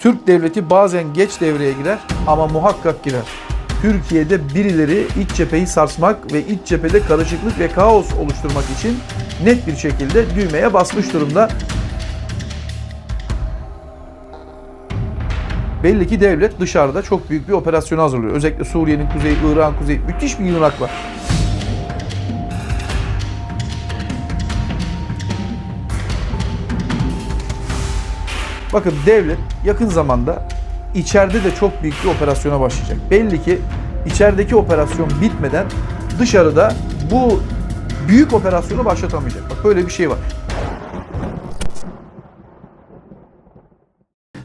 Türk devleti bazen geç devreye girer ama muhakkak girer. Türkiye'de birileri iç cepheyi sarsmak ve iç cephede karışıklık ve kaos oluşturmak için net bir şekilde düğmeye basmış durumda. Belli ki devlet dışarıda çok büyük bir operasyon hazırlıyor. Özellikle Suriye'nin kuzeyi, Irak'ın kuzeyi müthiş bir yığınak var. Bakın devlet yakın zamanda içeride de çok büyük bir operasyona başlayacak. Belli ki içerideki operasyon bitmeden dışarıda bu büyük operasyonu başlatamayacak. Bak böyle bir şey var.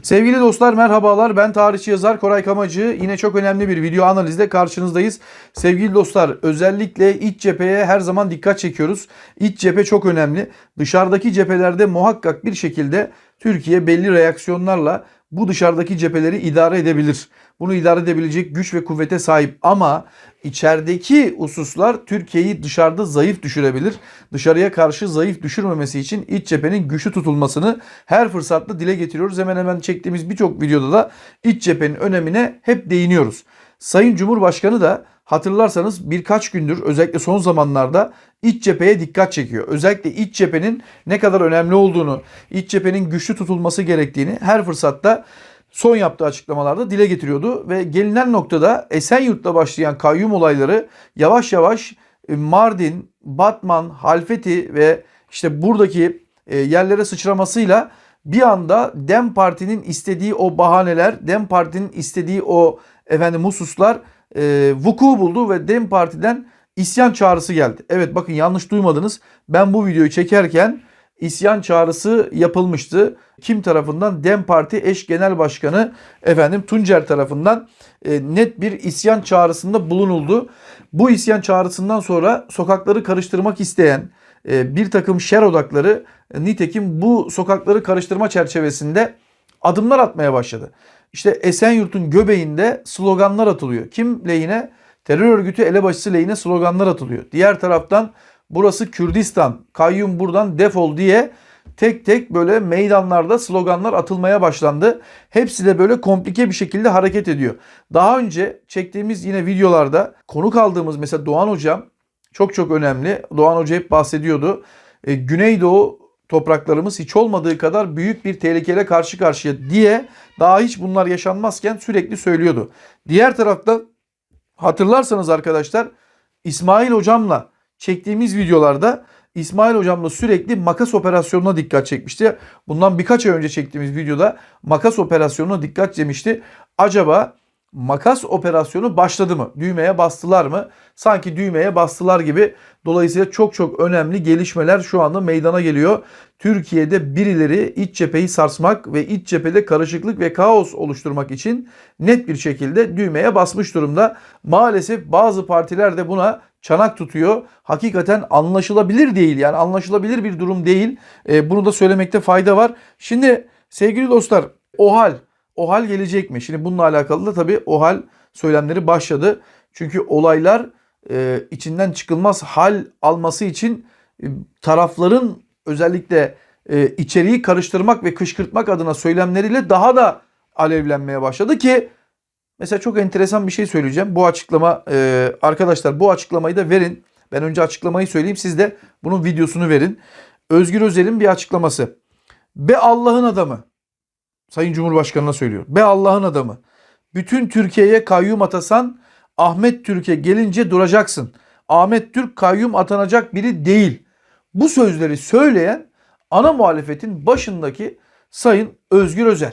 Sevgili dostlar merhabalar ben tarihçi yazar Koray Kamacı yine çok önemli bir video analizde karşınızdayız. Sevgili dostlar özellikle iç cepheye her zaman dikkat çekiyoruz. İç cephe çok önemli. Dışarıdaki cephelerde muhakkak bir şekilde Türkiye belli reaksiyonlarla bu dışarıdaki cepheleri idare edebilir. Bunu idare edebilecek güç ve kuvvete sahip ama içerideki hususlar Türkiye'yi dışarıda zayıf düşürebilir. Dışarıya karşı zayıf düşürmemesi için iç cephenin güçlü tutulmasını her fırsatta dile getiriyoruz. Hemen hemen çektiğimiz birçok videoda da iç cephenin önemine hep değiniyoruz. Sayın Cumhurbaşkanı da hatırlarsanız birkaç gündür özellikle son zamanlarda iç cepheye dikkat çekiyor. Özellikle iç cephenin ne kadar önemli olduğunu, iç cephenin güçlü tutulması gerektiğini her fırsatta son yaptığı açıklamalarda dile getiriyordu ve gelinen noktada Esenyurt'ta başlayan kayyum olayları yavaş yavaş e, Mardin, Batman, Halfeti ve işte buradaki e, yerlere sıçramasıyla bir anda Dem Parti'nin istediği o bahaneler, Dem Parti'nin istediği o efendim hususlar e, vuku buldu ve Dem Parti'den isyan çağrısı geldi. Evet bakın yanlış duymadınız. Ben bu videoyu çekerken isyan çağrısı yapılmıştı. Kim tarafından? Dem Parti eş genel başkanı efendim Tuncer tarafından e, net bir isyan çağrısında bulunuldu. Bu isyan çağrısından sonra sokakları karıştırmak isteyen e, bir takım şer odakları e, nitekim bu sokakları karıştırma çerçevesinde adımlar atmaya başladı. İşte Esenyurt'un göbeğinde sloganlar atılıyor. Kim lehine? Terör örgütü elebaşısı lehine sloganlar atılıyor. Diğer taraftan burası Kürdistan, kayyum buradan defol diye tek tek böyle meydanlarda sloganlar atılmaya başlandı. Hepsi de böyle komplike bir şekilde hareket ediyor. Daha önce çektiğimiz yine videolarda konuk aldığımız mesela Doğan Hocam çok çok önemli. Doğan Hoca hep bahsediyordu. E, Güneydoğu topraklarımız hiç olmadığı kadar büyük bir tehlikeyle karşı karşıya diye daha hiç bunlar yaşanmazken sürekli söylüyordu. Diğer tarafta hatırlarsanız arkadaşlar İsmail hocamla çektiğimiz videolarda İsmail hocamla sürekli makas operasyonuna dikkat çekmişti. Bundan birkaç ay önce çektiğimiz videoda makas operasyonuna dikkat çekmişti. Acaba makas operasyonu başladı mı? Düğmeye bastılar mı? Sanki düğmeye bastılar gibi. Dolayısıyla çok çok önemli gelişmeler şu anda meydana geliyor. Türkiye'de birileri iç cepheyi sarsmak ve iç cephede karışıklık ve kaos oluşturmak için net bir şekilde düğmeye basmış durumda. Maalesef bazı partiler de buna çanak tutuyor. Hakikaten anlaşılabilir değil yani anlaşılabilir bir durum değil. Ee, bunu da söylemekte fayda var. Şimdi sevgili dostlar o hal o hal gelecek mi? Şimdi bununla alakalı da tabii o hal söylemleri başladı. Çünkü olaylar e, içinden çıkılmaz hal alması için e, tarafların özellikle e, içeriği karıştırmak ve kışkırtmak adına söylemleriyle daha da alevlenmeye başladı ki mesela çok enteresan bir şey söyleyeceğim. Bu açıklama e, arkadaşlar bu açıklamayı da verin. Ben önce açıklamayı söyleyeyim siz de bunun videosunu verin. Özgür Özel'in bir açıklaması. Be Allah'ın adamı. Sayın Cumhurbaşkanı'na söylüyor. Be Allah'ın adamı. Bütün Türkiye'ye kayyum atasan Ahmet Türk'e gelince duracaksın. Ahmet Türk kayyum atanacak biri değil. Bu sözleri söyleyen ana muhalefetin başındaki Sayın Özgür Özel.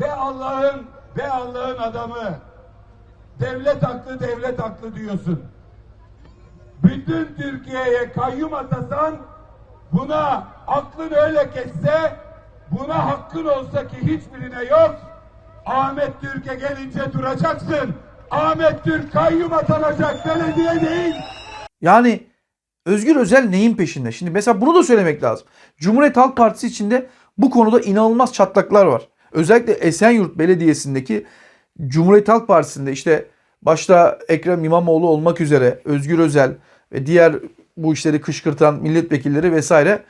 Ve Allah'ın ve Allah'ın adamı. Devlet haklı, devlet haklı diyorsun. Bütün Türkiye'ye kayyum atasan buna aklın öyle kesse buna hakkın olsa ki hiçbirine yok. Ahmet Türk'e gelince duracaksın. Ahmet Türk kayyum atanacak belediye değil. Yani Özgür Özel neyin peşinde? Şimdi mesela bunu da söylemek lazım. Cumhuriyet Halk Partisi içinde bu konuda inanılmaz çatlaklar var. Özellikle Esenyurt Belediyesi'ndeki Cumhuriyet Halk Partisi'nde işte başta Ekrem İmamoğlu olmak üzere Özgür Özel ve diğer bu işleri kışkırtan milletvekilleri vesaire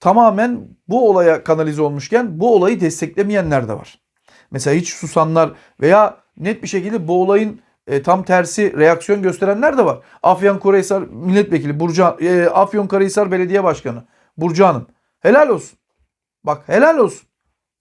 tamamen bu olaya kanalize olmuşken bu olayı desteklemeyenler de var. mesela hiç susanlar veya net bir şekilde bu olayın e, tam tersi reaksiyon gösterenler de var. Afyonkarahisar milletvekili Burcu e, Afyonkarahisar Belediye Başkanı Burcu Hanım. Helal olsun. Bak helal olsun.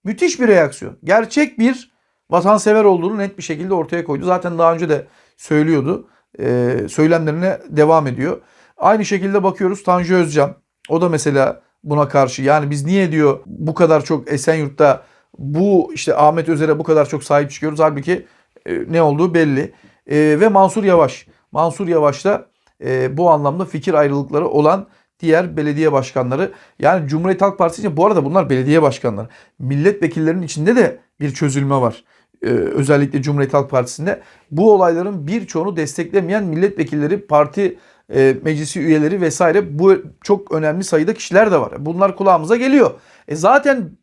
Müthiş bir reaksiyon. Gerçek bir vatansever olduğunu net bir şekilde ortaya koydu. Zaten daha önce de söylüyordu. E, söylemlerine devam ediyor. Aynı şekilde bakıyoruz Tanju Özcan. O da mesela buna karşı. Yani biz niye diyor bu kadar çok Esenyurt'ta bu işte Ahmet Özer'e bu kadar çok sahip çıkıyoruz. Halbuki e, ne olduğu belli. E, ve Mansur Yavaş. Mansur Yavaş da e, bu anlamda fikir ayrılıkları olan diğer belediye başkanları. Yani Cumhuriyet Halk Partisi için bu arada bunlar belediye başkanları. Milletvekillerinin içinde de bir çözülme var. Ee, özellikle Cumhuriyet Halk Partisi'nde. Bu olayların birçoğunu desteklemeyen milletvekilleri, parti e, meclisi üyeleri vesaire bu çok önemli sayıda kişiler de var. Bunlar kulağımıza geliyor. E zaten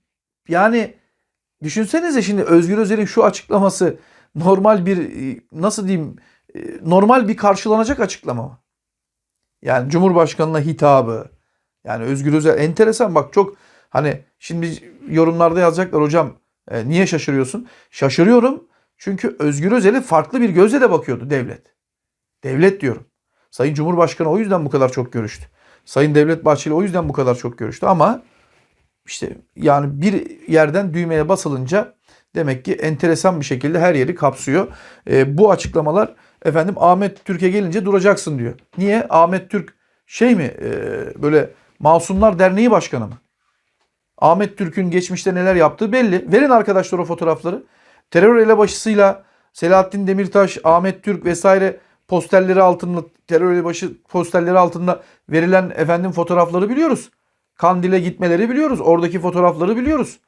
yani düşünsenize şimdi Özgür Özel'in şu açıklaması normal bir e, nasıl diyeyim e, normal bir karşılanacak açıklama mı? Yani Cumhurbaşkanına hitabı. Yani Özgür Özel enteresan bak çok hani şimdi yorumlarda yazacaklar hocam e, niye şaşırıyorsun? Şaşırıyorum çünkü Özgür Özel'e farklı bir gözle de bakıyordu devlet. Devlet diyorum. Sayın Cumhurbaşkanı o yüzden bu kadar çok görüştü. Sayın Devlet Bahçeli o yüzden bu kadar çok görüştü ama işte yani bir yerden düğmeye basılınca demek ki enteresan bir şekilde her yeri kapsıyor. E, bu açıklamalar efendim Ahmet Türk'e gelince duracaksın diyor. Niye? Ahmet Türk şey mi e, böyle Masumlar Derneği Başkanı mı? Ahmet Türk'ün geçmişte neler yaptığı belli. Verin arkadaşlar o fotoğrafları. Terör elebaşısıyla Selahattin Demirtaş, Ahmet Türk vesaire posterleri altında terör elebaşı posterleri altında verilen efendim fotoğrafları biliyoruz. Kandil'e gitmeleri biliyoruz. Oradaki fotoğrafları biliyoruz.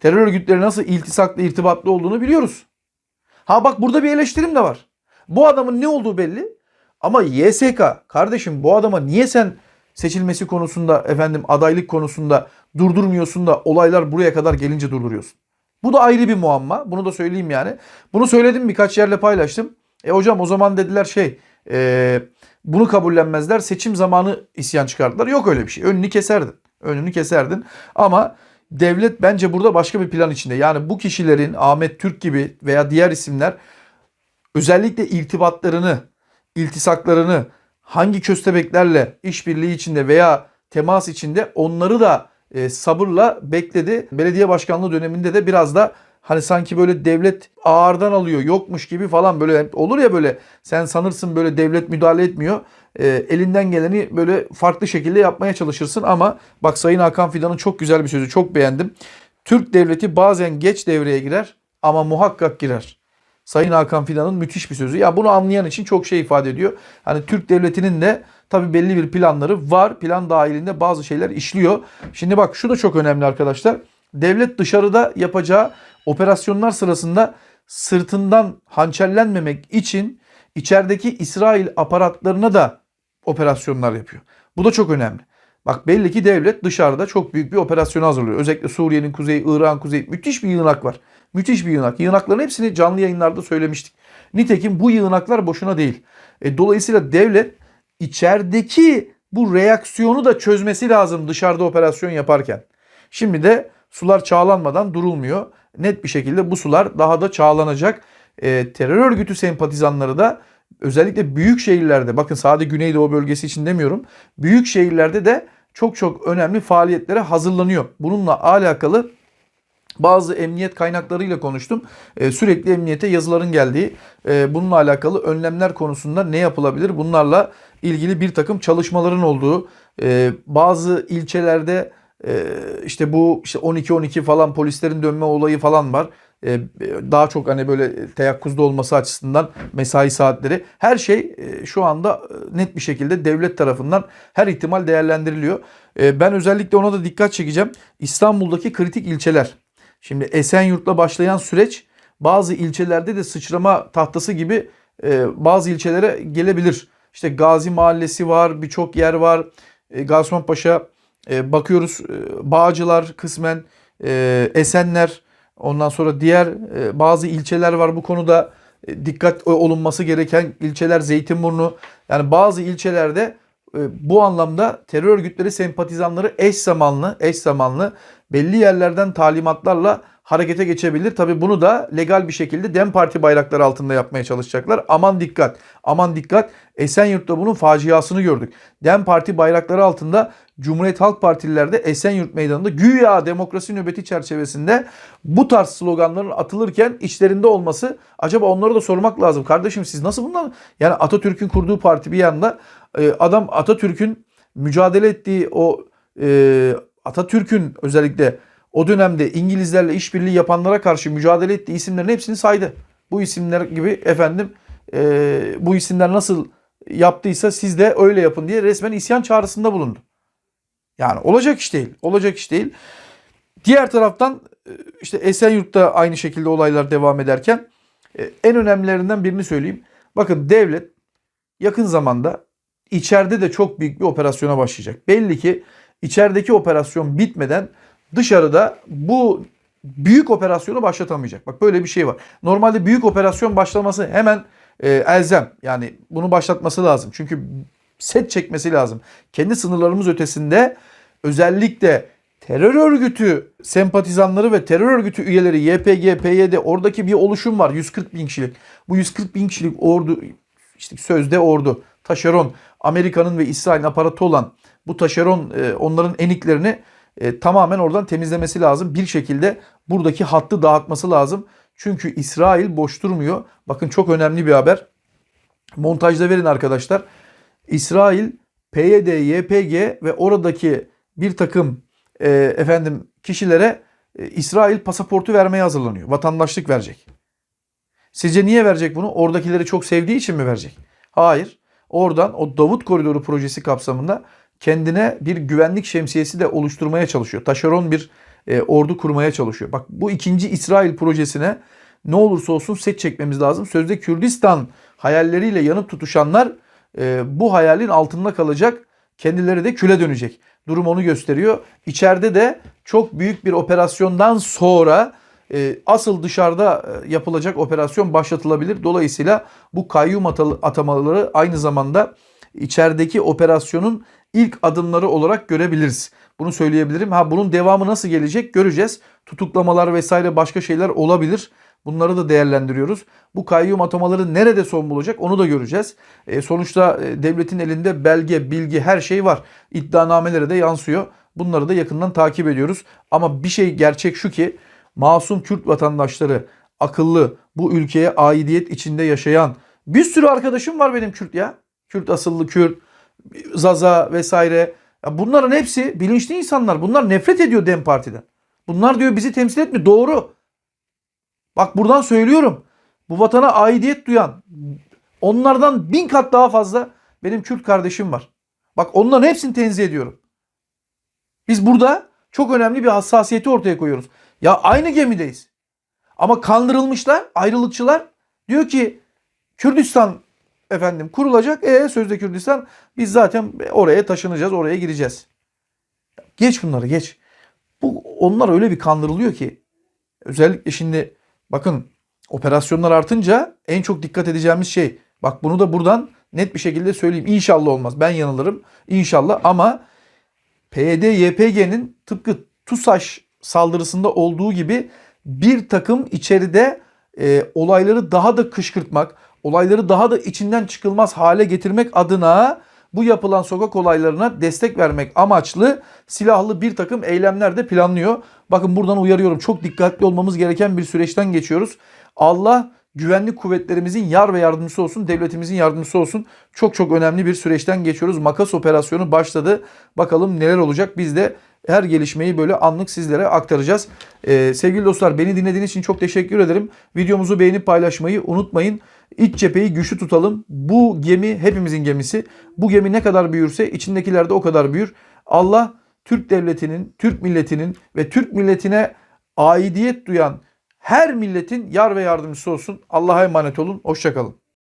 Terör örgütleri nasıl iltisaklı, irtibatlı olduğunu biliyoruz. Ha bak burada bir eleştirim de var. Bu adamın ne olduğu belli. Ama YSK kardeşim bu adama niye sen seçilmesi konusunda efendim adaylık konusunda durdurmuyorsun da olaylar buraya kadar gelince durduruyorsun. Bu da ayrı bir muamma. Bunu da söyleyeyim yani. Bunu söyledim birkaç yerle paylaştım. E hocam o zaman dediler şey e, bunu kabullenmezler seçim zamanı isyan çıkardılar. Yok öyle bir şey. Önünü keserdin. Önünü keserdin. Ama devlet bence burada başka bir plan içinde. Yani bu kişilerin Ahmet Türk gibi veya diğer isimler özellikle irtibatlarını, iltisaklarını hangi köstebeklerle işbirliği içinde veya temas içinde onları da e, sabırla bekledi. Belediye başkanlığı döneminde de biraz da hani sanki böyle devlet ağırdan alıyor yokmuş gibi falan böyle olur ya böyle sen sanırsın böyle devlet müdahale etmiyor. E, elinden geleni böyle farklı şekilde yapmaya çalışırsın ama bak Sayın Hakan Fidan'ın çok güzel bir sözü çok beğendim. Türk devleti bazen geç devreye girer ama muhakkak girer. Sayın Hakan Fidan'ın müthiş bir sözü. Ya bunu anlayan için çok şey ifade ediyor. Hani Türk devletinin de tabi belli bir planları var. Plan dahilinde bazı şeyler işliyor. Şimdi bak şu da çok önemli arkadaşlar. Devlet dışarıda yapacağı operasyonlar sırasında sırtından hançerlenmemek için içerideki İsrail aparatlarına da operasyonlar yapıyor. Bu da çok önemli. Bak belli ki devlet dışarıda çok büyük bir operasyon hazırlıyor. Özellikle Suriye'nin kuzeyi, Irak'ın kuzeyi müthiş bir yığınak var. Müthiş bir yığınak. Yığınakların hepsini canlı yayınlarda söylemiştik. Nitekim bu yığınaklar boşuna değil. E, dolayısıyla devlet içerideki bu reaksiyonu da çözmesi lazım dışarıda operasyon yaparken. Şimdi de sular çağlanmadan durulmuyor. Net bir şekilde bu sular daha da çağlanacak. E, terör örgütü sempatizanları da özellikle büyük şehirlerde bakın sadece Güneydoğu bölgesi için demiyorum. Büyük şehirlerde de çok çok önemli faaliyetlere hazırlanıyor. Bununla alakalı bazı emniyet kaynaklarıyla konuştum. Ee, sürekli emniyete yazıların geldiği, e, bununla alakalı önlemler konusunda ne yapılabilir? Bunlarla ilgili bir takım çalışmaların olduğu, e, bazı ilçelerde işte bu işte 12-12 falan polislerin dönme olayı falan var. E, daha çok hani böyle teyakkuzda olması açısından mesai saatleri. Her şey e, şu anda e, net bir şekilde devlet tarafından her ihtimal değerlendiriliyor. E, ben özellikle ona da dikkat çekeceğim. İstanbul'daki kritik ilçeler. Şimdi Esenyurt'la başlayan süreç bazı ilçelerde de sıçrama tahtası gibi e, bazı ilçelere gelebilir. İşte Gazi Mahallesi var, birçok yer var. Gazi Osman Paşa e, bakıyoruz e, Bağcılar kısmen, e, Esenler, ondan sonra diğer bazı ilçeler var bu konuda dikkat olunması gereken ilçeler Zeytinburnu. Yani bazı ilçelerde bu anlamda terör örgütleri sempatizanları eş zamanlı, eş zamanlı belli yerlerden talimatlarla harekete geçebilir. Tabi bunu da legal bir şekilde DEM Parti bayrakları altında yapmaya çalışacaklar. Aman dikkat. Aman dikkat. Esenyurt'ta bunun faciasını gördük. DEM Parti bayrakları altında Cumhuriyet Halk Partililer de Esenyurt Meydanı'nda güya demokrasi nöbeti çerçevesinde bu tarz sloganların atılırken içlerinde olması acaba onlara da sormak lazım. Kardeşim siz nasıl bundan yani Atatürk'ün kurduğu parti bir yanda e, adam Atatürk'ün mücadele ettiği o e, Atatürk'ün özellikle o dönemde İngilizlerle işbirliği yapanlara karşı mücadele ettiği isimlerin hepsini saydı. Bu isimler gibi efendim e, bu isimler nasıl yaptıysa siz de öyle yapın diye resmen isyan çağrısında bulundu. Yani olacak iş değil. Olacak iş değil. Diğer taraftan e, işte Esenyurt'ta aynı şekilde olaylar devam ederken e, en önemlilerinden birini söyleyeyim. Bakın devlet yakın zamanda içeride de çok büyük bir operasyona başlayacak. Belli ki içerideki operasyon bitmeden dışarıda bu büyük operasyonu başlatamayacak. Bak böyle bir şey var. Normalde büyük operasyon başlaması hemen e, elzem. Yani bunu başlatması lazım. Çünkü set çekmesi lazım. Kendi sınırlarımız ötesinde özellikle terör örgütü sempatizanları ve terör örgütü üyeleri YPG, PYD oradaki bir oluşum var. 140 bin kişilik. Bu 140 bin kişilik ordu işte sözde ordu taşeron Amerika'nın ve İsrail'in aparatı olan bu taşeron e, onların eniklerini e, tamamen oradan temizlemesi lazım. Bir şekilde buradaki hattı dağıtması lazım. Çünkü İsrail boş durmuyor. Bakın çok önemli bir haber. Montajda verin arkadaşlar. İsrail, PYD, YPG ve oradaki bir takım e, efendim kişilere e, İsrail pasaportu vermeye hazırlanıyor. Vatandaşlık verecek. Sizce niye verecek bunu? Oradakileri çok sevdiği için mi verecek? Hayır. Oradan o Davut Koridoru projesi kapsamında kendine bir güvenlik şemsiyesi de oluşturmaya çalışıyor. Taşeron bir e, ordu kurmaya çalışıyor. Bak bu ikinci İsrail projesine ne olursa olsun set çekmemiz lazım. Sözde Kürdistan hayalleriyle yanıp tutuşanlar e, bu hayalin altında kalacak. Kendileri de küle dönecek. Durum onu gösteriyor. İçeride de çok büyük bir operasyondan sonra e, asıl dışarıda e, yapılacak operasyon başlatılabilir. Dolayısıyla bu kayyum atamaları aynı zamanda içerideki operasyonun ilk adımları olarak görebiliriz. Bunu söyleyebilirim. Ha bunun devamı nasıl gelecek göreceğiz. Tutuklamalar vesaire başka şeyler olabilir. Bunları da değerlendiriyoruz. Bu kayyum atamaları nerede son bulacak onu da göreceğiz. E, sonuçta e, devletin elinde belge, bilgi her şey var. İddianamelere de yansıyor. Bunları da yakından takip ediyoruz. Ama bir şey gerçek şu ki masum Kürt vatandaşları akıllı bu ülkeye aidiyet içinde yaşayan bir sürü arkadaşım var benim Kürt ya. Kürt asıllı Kürt, Zaza vesaire. Ya bunların hepsi bilinçli insanlar. Bunlar nefret ediyor Dem Parti'den. Bunlar diyor bizi temsil etmiyor. Doğru. Bak buradan söylüyorum. Bu vatana aidiyet duyan onlardan bin kat daha fazla benim Kürt kardeşim var. Bak onların hepsini tenzih ediyorum. Biz burada çok önemli bir hassasiyeti ortaya koyuyoruz. Ya aynı gemideyiz. Ama kandırılmışlar, ayrılıkçılar diyor ki Kürdistan efendim kurulacak. E sözde Kürdistan biz zaten oraya taşınacağız, oraya gireceğiz. Geç bunları geç. Bu onlar öyle bir kandırılıyor ki özellikle şimdi bakın operasyonlar artınca en çok dikkat edeceğimiz şey bak bunu da buradan net bir şekilde söyleyeyim. İnşallah olmaz. Ben yanılırım. İnşallah ama PYD YPG'nin tıpkı TUSAŞ saldırısında olduğu gibi bir takım içeride e, olayları daha da kışkırtmak, olayları daha da içinden çıkılmaz hale getirmek adına bu yapılan sokak olaylarına destek vermek amaçlı silahlı bir takım eylemler de planlıyor. Bakın buradan uyarıyorum. Çok dikkatli olmamız gereken bir süreçten geçiyoruz. Allah güvenlik kuvvetlerimizin yar ve yardımcısı olsun, devletimizin yardımcısı olsun. Çok çok önemli bir süreçten geçiyoruz. Makas operasyonu başladı. Bakalım neler olacak. Biz de her gelişmeyi böyle anlık sizlere aktaracağız. Ee, sevgili dostlar beni dinlediğiniz için çok teşekkür ederim. Videomuzu beğenip paylaşmayı unutmayın. İç cepheyi güçlü tutalım. Bu gemi hepimizin gemisi. Bu gemi ne kadar büyürse içindekiler de o kadar büyür. Allah Türk devletinin, Türk milletinin ve Türk milletine aidiyet duyan her milletin yar ve yardımcısı olsun. Allah'a emanet olun. Hoşçakalın.